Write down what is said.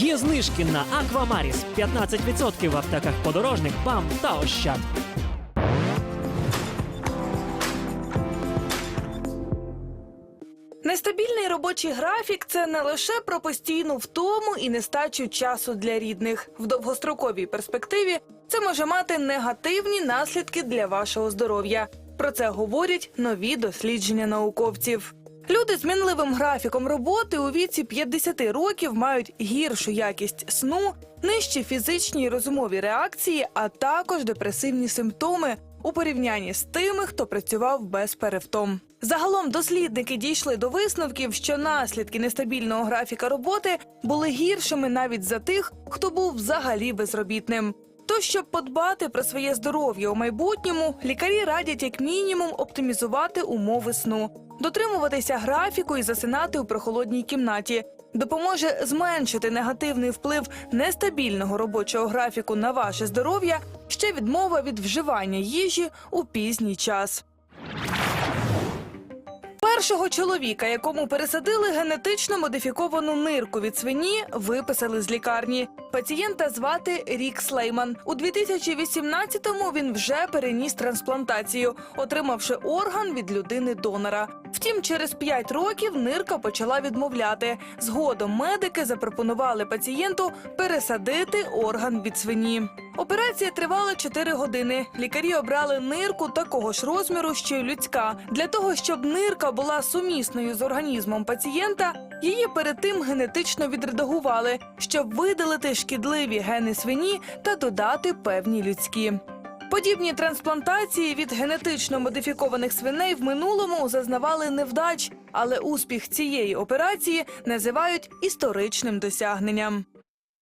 Є знижки на Аквамаріс 15% в аптеках подорожник, БАМ та Ощад. Нестабільний робочий графік це не лише про постійну втому і нестачу часу для рідних. В довгостроковій перспективі це може мати негативні наслідки для вашого здоров'я. Про це говорять нові дослідження науковців. Люди з мінливим графіком роботи у віці 50 років мають гіршу якість сну, нижчі фізичні і розумові реакції, а також депресивні симптоми у порівнянні з тими, хто працював без перевтом. Загалом дослідники дійшли до висновків, що наслідки нестабільного графіка роботи були гіршими навіть за тих, хто був взагалі безробітним. То, щоб подбати про своє здоров'я у майбутньому, лікарі радять як мінімум оптимізувати умови сну, дотримуватися графіку і засинати у прохолодній кімнаті. Допоможе зменшити негативний вплив нестабільного робочого графіку на ваше здоров'я ще відмова від вживання їжі у пізній час. Першого чоловіка, якому пересадили генетично модифіковану нирку від свині, виписали з лікарні. Пацієнта звати Рік Слейман. У 2018-му він вже переніс трансплантацію, отримавши орган від людини-донора. Втім, через 5 років нирка почала відмовляти. Згодом медики запропонували пацієнту пересадити орган від свині. Операція тривала 4 години. Лікарі обрали нирку такого ж розміру, що й людська. Для того, щоб нирка була сумісною з організмом пацієнта, її перед тим генетично відредагували, щоб видалити шкідливі гени свині та додати певні людські. Подібні трансплантації від генетично модифікованих свиней в минулому зазнавали невдач, але успіх цієї операції називають історичним досягненням.